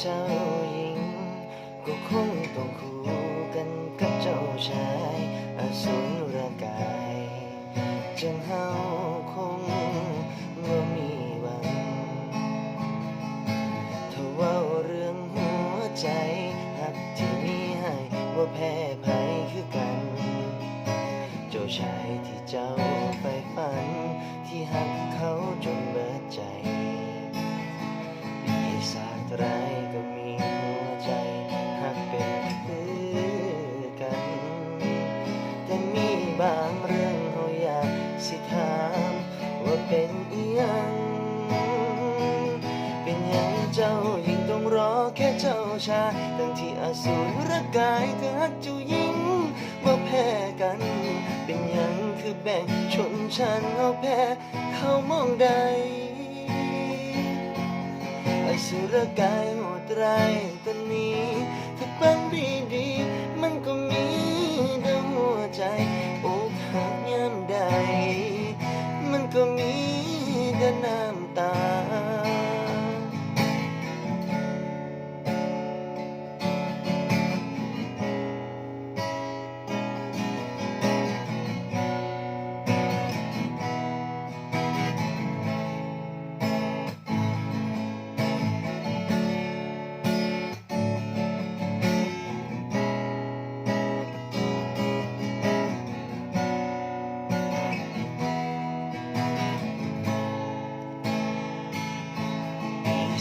เจ้าหญิง ก็คงต้องคู่กันกับเจ้าชายอสูรกายจังเฮาคงบ่มีหวังถ้าว่าเรื่องหัวใจหักที่มีให้ว่าแพ้ภัยคือกัน เจ้าชายที่เจ้าไปฝัน ที่หักเขาจนเบิดใจปีศาจร้าย เป็นอีหยัง เป็นหยังเจ้ายิ่งต้องรอแค่เจ้าชายทั้งที่อสูรกายก็ฮักเจ้ายิ่งบ่าแพ้กัน เป็นหยังคือแบ่งชนชั้นเอาแพ้เขามองใดอสุรกายโหดร้ายตอนนี้ถ้าฟังดีๆ แต่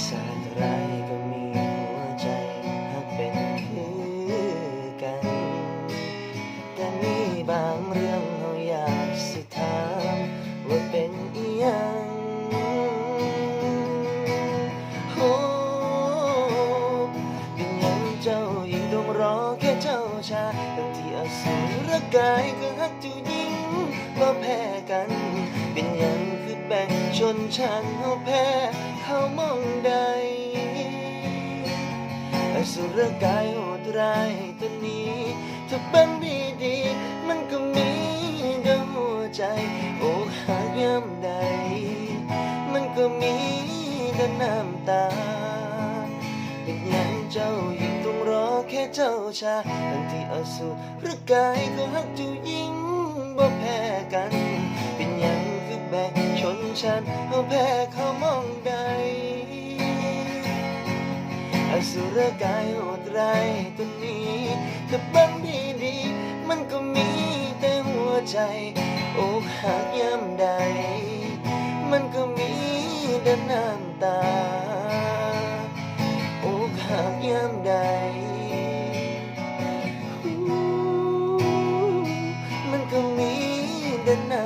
ศาจร้ายก็มีหัวใจหักเป็นคือกัน แต่มีบางเรื่องเขาอยากสิถามว่าเป็นอีหยังโอ้เป็นหยังเจ้ายิ่งต้องรอแค่เจ้าชายทั้งที่อสูรกายก็หักเจ้ายิ่งบ่แพ้กัน เป็นหยังคือแบ่งชนชั้นเขาแพ้เขา สุรกายโหดร้ายตอนนี้ ถ้าเป็นดีดีมันก็มีดวงหัวใจอกหักยามใด มันก็มีแต่น้ำตา เป็นอยังเจ้ายิ่งต้องรอแค่เจ้าชายทั้งที่อสุรกายก็หักจู อสุรกายโหดร้ายตัวนี้ถ้าบังดีดี มันก็มีแต่หัวใจอกหักยามใด มันก็มีแต่น้ำตาอกหักยามใด มันก็มีแต่น้ำ